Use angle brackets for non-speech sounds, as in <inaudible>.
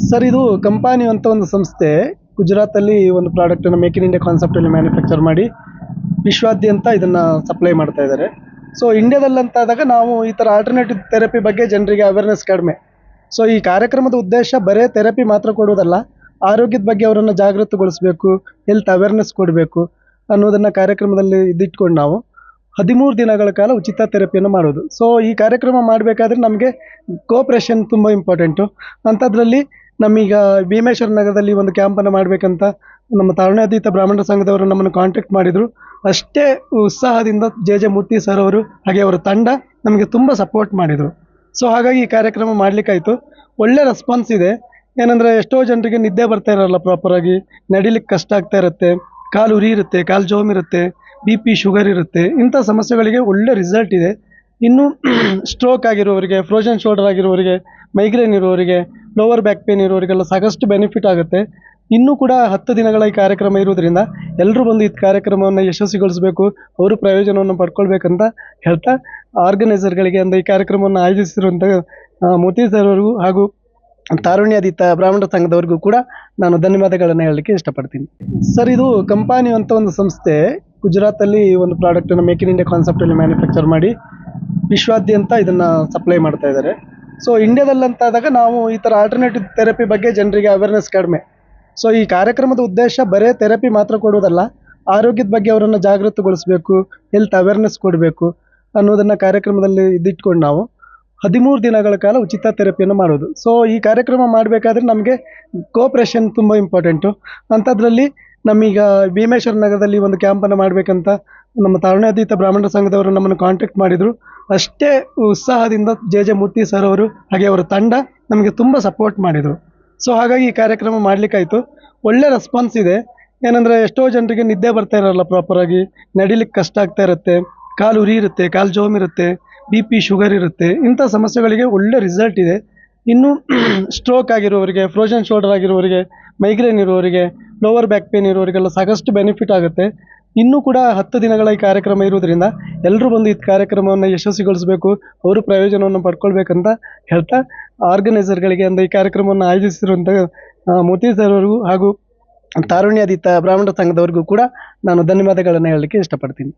Sir, ಇದು company ಅಂತ ಒಂದು ಸಂಸ್ಥೆ. ಗುಜರಾತಲ್ಲಿ ಒಂದು ಪ್ರಾಡಕ್ಟನ್ನು ಮೇಕ್ ಇನ್ ಇಂಡಿಯಾ ಕಾನ್ಸೆಪ್ಟಲ್ಲಿ ಮ್ಯಾನುಫ್ಯಾಕ್ಚರ್ ಮಾಡಿ ವಿಶ್ವಾದ್ಯಂತ ಇದನ್ನು ಸಪ್ಲೈ ಮಾಡ್ತಾ ಇದ್ದಾರೆ. ಸೊ ಇಂಡಿಯಾದಲ್ಲಂತಾದಾಗ ನಾವು ಈ ಥರ ಆಲ್ಟರ್ನೇಟಿವ್ ಥೆರಪಿ ಬಗ್ಗೆ ಜನರಿಗೆ ಅವೇರ್ನೆಸ್ ಕಡಿಮೆ. ಸೊ ಈ ಕಾರ್ಯಕ್ರಮದ ಉದ್ದೇಶ ಬರೇ ಥೆರಪಿ ಮಾತ್ರ ಕೊಡುವುದಲ್ಲ, ಆರೋಗ್ಯದ ಬಗ್ಗೆ ಅವರನ್ನು ಜಾಗೃತಗೊಳಿಸಬೇಕು ಹೆಲ್ತ್ ಅವೇರ್ನೆಸ್ ಕೊಡಬೇಕು ಅನ್ನೋದನ್ನು ಕಾರ್ಯಕ್ರಮದಲ್ಲಿ ಇದಿಟ್ಕೊಂಡು ನಾವು ಹದಿಮೂರು ದಿನಗಳ ಕಾಲ ಉಚಿತ ಥೆರಪಿಯನ್ನು ಮಾಡೋದು ಸೊ ಈ ಕಾರ್ಯಕ್ರಮ ಮಾಡಬೇಕಾದ್ರೆ ನಮಗೆ ಕೋಪ್ರೇಷನ್ ತುಂಬ ಇಂಪಾರ್ಟೆಂಟು ಅಂಥದ್ರಲ್ಲಿ ನಮ್ಮೀಗ ಭೀಮೇಶ್ವರ ನಗರದಲ್ಲಿ ಒಂದು ಕ್ಯಾಂಪನ್ನು ಮಾಡಬೇಕಂತ ನಮ್ಮ ತಾರುಣ್ಯಾತೀತ ಬ್ರಾಹ್ಮಣ ಸಂಘದವರು ನಮ್ಮನ್ನು ಕಾಂಟ್ಯಾಕ್ಟ್ ಮಾಡಿದರು. ಅಷ್ಟೇ ಉತ್ಸಾಹದಿಂದ ಜೆ ಜೆ ಮೂರ್ತಿ ಸರ್ ಅವರು ಹಾಗೆ ಅವರ ತಂಡ ನಮಗೆ ತುಂಬ ಸಪೋರ್ಟ್ ಮಾಡಿದರು. ಸೊ ಹಾಗಾಗಿ ಈ ಕಾರ್ಯಕ್ರಮ ಮಾಡಲಿಕ್ಕಾಯಿತು. ಒಳ್ಳೆ ರೆಸ್ಪಾನ್ಸ್ ಇದೆ. ಏನಂದರೆ ಎಷ್ಟೋ ಜನರಿಗೆ ನಿದ್ದೆ ಬರ್ತಾ ಇರಲ್ಲ ಪ್ರಾಪರಾಗಿ ನಡಿಲಿಕ್ಕೆ ಕಷ್ಟ ಆಗ್ತಾ ಇರುತ್ತೆ, ಕಾಲು ಉರಿ ಇರುತ್ತೆ, ಕಾಲು ಜೋಮ್ ಇರುತ್ತೆ ಬಿ ಪಿ ಶುಗರ್ ಇರುತ್ತೆ, ಇಂಥ ಸಮಸ್ಯೆಗಳಿಗೆ ಒಳ್ಳೆ ರಿಸಲ್ಟ್ ಇದೆ. ಇನ್ನು <clears throat> ಸ್ಟ್ರೋಕ್ ಆಗಿರೋರಿಗೆ ಫ್ರೋಜನ್ ಶೋಲ್ಡರ್ ಆಗಿರೋರಿಗೆ ಮೈಗ್ರೇನ್ ಇರೋರಿಗೆ ಲೋವರ್ ಬ್ಯಾಕ್ ಪೇನ್ ಇರೋರಿಗೆಲ್ಲ ಸಾಕಷ್ಟು ಬೆನಿಫಿಟ್ ಆಗುತ್ತೆ. ಇನ್ನೂ ಕೂಡ ಹತ್ತು ದಿನಗಳ ಈ ಕಾರ್ಯಕ್ರಮ ಇರೋದ್ರಿಂದ ಎಲ್ಲರೂ ಬಂದು ಈ ಕಾರ್ಯಕ್ರಮವನ್ನು ಯಶಸ್ವಿಗೊಳಿಸಬೇಕು, ಅವರು ಪ್ರಯೋಜನವನ್ನು ಪಡ್ಕೊಳ್ಬೇಕಂತ ಹೇಳ್ತಾ ಆರ್ಗನೈಸರ್ಗಳಿಗೆ ಅಂದರೆ ಈ ಕಾರ್ಯಕ್ರಮವನ್ನು ಆಯೋಜಿಸಿರುವಂಥ ಮೋತಿ ಸರ್ ಅವ್ರಿಗೂ ಹಾಗೂ ತಾರುಣ್ಯಾದಿತ್ತ ಬ್ರಾಹ್ಮಣ ಸಂಘದವ್ರಿಗೂ ಕೂಡ ನಾನು ಧನ್ಯವಾದಗಳನ್ನು ಹೇಳಲಿಕ್ಕೆ ಇಷ್ಟಪಡ್ತೀನಿ. ಸರ್ ಇದು ಕಂಪಾನಿ ಅಂತ ಒಂದು ಸಂಸ್ಥೆ, ಗುಜರಾತಲ್ಲಿ ಒಂದು ಪ್ರಾಡಕ್ಟನ್ನು ಮೇಕ್ ಇನ್ ಇಂಡಿಯಾ ಕಾನ್ಸೆಪ್ಟಲ್ಲಿ ಮ್ಯಾನುಫ್ಯಾಕ್ಚರ್ ಮಾಡಿ ವಿಶ್ವಾದ್ಯಂತ ಇದನ್ನು ಸಪ್ಲೈ ಮಾಡ್ತಾ ಇದ್ದಾರೆ. ಸೊ ಇಂಡಿಯಾದಲ್ಲಂತಾದಾಗ ನಾವು ಈ ಥರ ಆಲ್ಟರ್ನೇಟಿವ್ ಥೆರಪಿ ಬಗ್ಗೆ ಜನರಿಗೆ ಅವೇರ್ನೆಸ್ ಕಡಿಮೆ. ಸೊ ಈ ಕಾರ್ಯಕ್ರಮದ ಉದ್ದೇಶ ಬರೇ ಥೆರಪಿ ಮಾತ್ರ ಕೊಡುವುದಲ್ಲ, ಆರೋಗ್ಯದ ಬಗ್ಗೆ ಅವರನ್ನು ಜಾಗೃತಗೊಳಿಸಬೇಕು ಹೆಲ್ತ್ ಅವೇರ್ನೆಸ್ ಕೊಡಬೇಕು ಅನ್ನೋದನ್ನು ಕಾರ್ಯಕ್ರಮದಲ್ಲಿ ಇದಿಟ್ಕೊಂಡು ನಾವು ಹದಿಮೂರು ದಿನಗಳ ಕಾಲ ಉಚಿತ ಥೆರಪಿಯನ್ನು ಮಾಡೋದು. ಸೊ ಈ ಕಾರ್ಯಕ್ರಮ ಮಾಡಬೇಕಾದ್ರೆ ನಮಗೆ ಕೋಪ್ರೇಷನ್ ತುಂಬ ಇಂಪಾರ್ಟೆಂಟು ಅಂಥದ್ರಲ್ಲಿ ನಮ್ಮೀಗ ಭೀಮೇಶ್ವರ ನಗರದಲ್ಲಿ ಒಂದು ಕ್ಯಾಂಪನ್ನು ಮಾಡಬೇಕಂತ ನಮ್ಮ ತಾರುಣ್ಯಾತೀತ ಬ್ರಾಹ್ಮಣ ಸಂಘದವರು ನಮ್ಮನ್ನು ಕಾಂಟ್ಯಾಕ್ಟ್ ಮಾಡಿದರು. ಅಷ್ಟೇ ಉತ್ಸಾಹದಿಂದ ಜೆ ಜೆ ಮೂರ್ತಿ ಸರ್ ಅವರು, ಹಾಗೆ ಅವರ ತಂಡ ನಮಗೆ ತುಂಬ ಸಪೋರ್ಟ್ ಮಾಡಿದರು. ಸೊ ಹಾಗಾಗಿ ಈ ಕಾರ್ಯಕ್ರಮ ಮಾಡಲಿಕ್ಕಾಯಿತು. ಒಳ್ಳೆ ರೆಸ್ಪಾನ್ಸ್ ಇದೆ. ಏನಂದರೆ ಎಷ್ಟೋ ಜನರಿಗೆ ನಿದ್ದೆ ಬರ್ತಾ ಇರೋಲ್ಲ ಪ್ರಾಪರಾಗಿ ನಡಿಲಿಕ್ಕೆ ಕಷ್ಟ ಆಗ್ತಾ ಇರುತ್ತೆ. ಕಾಲು ಉರಿ ಇರುತ್ತೆ, ಕಾಲು ಜೋಮ್ ಇರುತ್ತೆ ಬಿ ಪಿ ಶುಗರ್ ಇರುತ್ತೆ. ಇಂಥ ಸಮಸ್ಯೆಗಳಿಗೆ ಒಳ್ಳೆ ರಿಸಲ್ಟ್ ಇದೆ. ಇನ್ನು <clears throat> ಸ್ಟ್ರೋಕ್ ಆಗಿರೋರಿಗೆ ಫ್ರೋಜನ್ ಶೋಲ್ಡರ್ ಆಗಿರೋರಿಗೆ ಮೈಗ್ರೇನ್ ಇರೋರಿಗೆ ಲೋವರ್ ಬ್ಯಾಕ್ ಪೇನ್ ಇರೋರಿಗೆಲ್ಲ ಸಾಕಷ್ಟು ಬೆನಿಫಿಟ್ ಆಗುತ್ತೆ. ಇನ್ನೂ ಕೂಡ ಹತ್ತು ದಿನಗಳ ಈ ಕಾರ್ಯಕ್ರಮ ಇರುವುದರಿಂದ ಎಲ್ಲರೂ ಬಂದು ಈ ಕಾರ್ಯಕ್ರಮವನ್ನು ಯಶಸ್ವಿಗೊಳಿಸಬೇಕು, ಅವರು ಪ್ರಯೋಜನವನ್ನು ಪಡ್ಕೊಳ್ಬೇಕಂತ ಹೇಳ್ತಾ ಆರ್ಗನೈಸರ್ಗಳಿಗೆ ಅಂದರೆ ಈ ಕಾರ್ಯಕ್ರಮವನ್ನು ಆಯೋಜಿಸಿರುವಂಥ ಮೋತಿ ಸರ್ ಅವರಿಗೂ ಹಾಗೂ ತಾರುಣ್ಯಾದಿತ್ತ ಬ್ರಾಹ್ಮಣ ಸಂಘದವ್ರಿಗೂ ಕೂಡ ನಾನು ಧನ್ಯವಾದಗಳನ್ನು ಹೇಳಲಿಕ್ಕೆ ಇಷ್ಟಪಡ್ತೀನಿ.